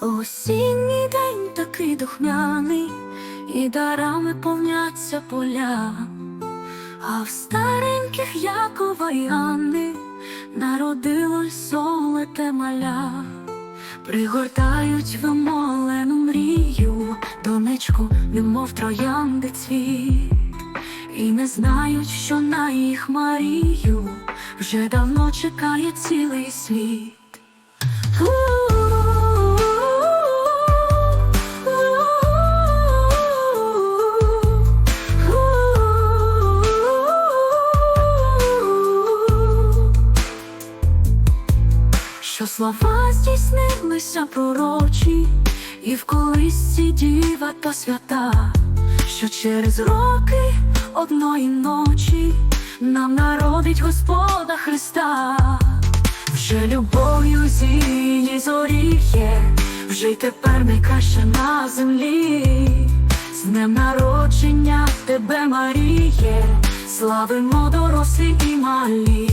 Осінній день такий духмяний, і дарами повняться поля, а в стареньких Якова й Анни народилось золоте маля, пригортають вимолену мрію, донечку, немов троянди цвіт, і не знають, що на їх Марію вже давно чекає цілий світ. Що слова здійснилися пророчі, і в колисці діва та свята, що через роки одної ночі нам народить Господа Христа, вже любов'ю зії зоріхє, вже й тепер найкраще на землі, з днем народження тебе, Маріє, славимо дорослі і малі.